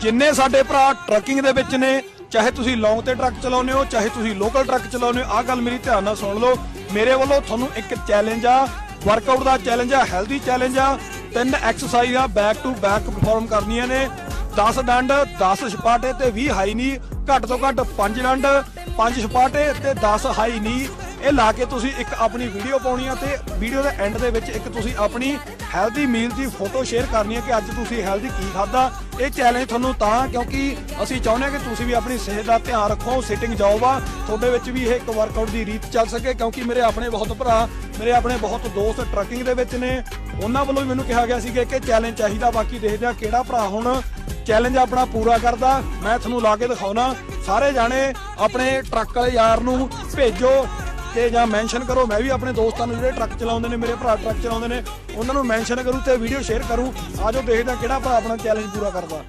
ਜਿੰਨੇ ਸਾਡੇ ਭਰਾ ਟਰੱਕਿੰਗ ਦੇ ਵਿੱਚ ਨੇ, ਚਾਹੇ ਤੁਸੀਂ ਲੌਂਗ ਤੇ ਟਰੱਕ ਚਲਾਉਂਦੇ ਹੋ, ਚਾਹੇ ਤੁਸੀਂ ਲੋਕਲ ਟਰੱਕ ਚਲਾਉਂਦੇ ਹੋ, ਆਹ ਗੱਲ ਮੇਰੀ ਧਿਆਨ ਨਾਲ ਸੁਣ ਲਓ। ਮੇਰੇ ਵੱਲੋਂ ਤੁਹਾਨੂੰ ਇੱਕ ਚੈਲੰਜ ਆ ਵਰਕਆਊਟ ਦਾ ਚੈਲੰਜ ਆ ਹੈਲਦੀ ਚੈਲੰਜ ਆ। ਤਿੰਨ ਐਕਸਰਸਾਈਜ਼ ਆ ਬੈਕ ਟੂ ਬੈਕ ਪਰਫਾਰਮ ਕਰਨੀਆਂ ਨੇ। 10 ਡੰਡ 10 ਛਪਾਟੇ ਤੇ 20 ਹਾਈ ਨੀ ਘੱਟ ਤੋਂ ਘੱਟ 5 ਡੰਡ 5 ਛਪਾਟੇ ਤੇ 10 ਹਾਈ ਨੀ ਇਹ ਲਾ ਕੇ ਤੁਸੀਂ ਇੱਕ ਆਪਣੀ ਵੀਡੀਓ ਪਾਉਣੀ ਆ ਤੇ ਵੀਡੀਓ ਦੇ ਐਂਡ ਦੇ ਵਿੱਚ ਇੱਕ ਤੁਸੀਂ ਆਪਣੀ ਹੈਲਦੀ ਮੀਲ ਦੀ ਫੋਟੋ ਸ਼ੇਅਰ ਕਰਨੀ ਹੈ ਕਿ ਅੱਜ ਤੁਸੀਂ ਹੈਲਦੀ ਕੀ ਖਾਦਾ ਇਹ ਚੈਲੰਜ ਤੁਹਾਨੂੰ ਤਾਂ ਕਿਉਂਕਿ ਅਸੀਂ ਚਾਹੁੰਦੇ ਹਾਂ ਕਿ ਤੁਸੀਂ ਵੀ ਆਪਣੀ ਸਿਹਤ ਦਾ ਧਿਆਨ ਰੱਖੋ ਸਿਟਿੰਗ ਜੌਬ ਆ। ਤੁਹਾਡੇ ਵਿੱਚ ਵੀ ਇਹ ਇੱਕ ਵਰਕਆਊਟ ਦੀ ਰੀਤ ਚੱਲ ਸਕੇ ਕਿਉਂਕਿ ਮੇਰੇ ਆਪਣੇ ਬਹੁਤ ਭਰਾ, ਮੇਰੇ ਆਪਣੇ ਬਹੁਤ ਦੋਸਤ ਟਰੱਕਿੰਗ ਦੇ ਵਿੱਚ ਨੇ। ਉਹਨਾਂ ਵੱਲੋਂ ਵੀ ਮੈਨੂੰ ਕਿਹਾ ਗਿਆ ਸੀ ਕਿ ਚੈਲੰਜ ਚਾਹੀਦਾ, ਬਾਕੀ ਦੇਖਦੇ ਆ ਕਿਹੜਾ ਭਰਾ ਹੁਣ ਚੈਲੰਜ ਆਪਣਾ ਪੂਰਾ ਕਰਦਾ। ਮੈਂ ਤੁਹਾਨੂੰ ਲਾ ਕੇ ਦਿਖਾਉਣਾ। ਸਾਰੇ ਜਾਣੇ ਆਪਣੇ ਟਰੱਕ ਵਾਲੇ ਯਾਰ ਨੂੰ ਭੇਜੋ। ਤੇ ਜਾਂ ਮੈਂਸ਼ਨ ਕਰੋ। ਮੈਂ ਵੀ ਆਪਣੇ ਦੋਸਤਾਂ ਨੂੰ ਜਿਹੜੇ ਟਰੱਕ ਚਲਾਉਂਦੇ ਨੇ, ਮੇਰੇ ਭਰਾ ਟਰੱਕ ਚਲਾਉਂਦੇ ਨੇ, ਉਹਨਾਂ ਨੂੰ ਮੈਂਸ਼ਨ ਕਰੂ ਤੇ ਵੀਡੀਓ ਸ਼ੇਅਰ ਕਰੂ। ਆਜੋ ਦੇਖਦੇ ਹਾਂ ਕਿਹੜਾ ਭਰਾ ਆਪਣਾ ਚੈਲੰਜ ਪੂਰਾ ਕਰਦਾ।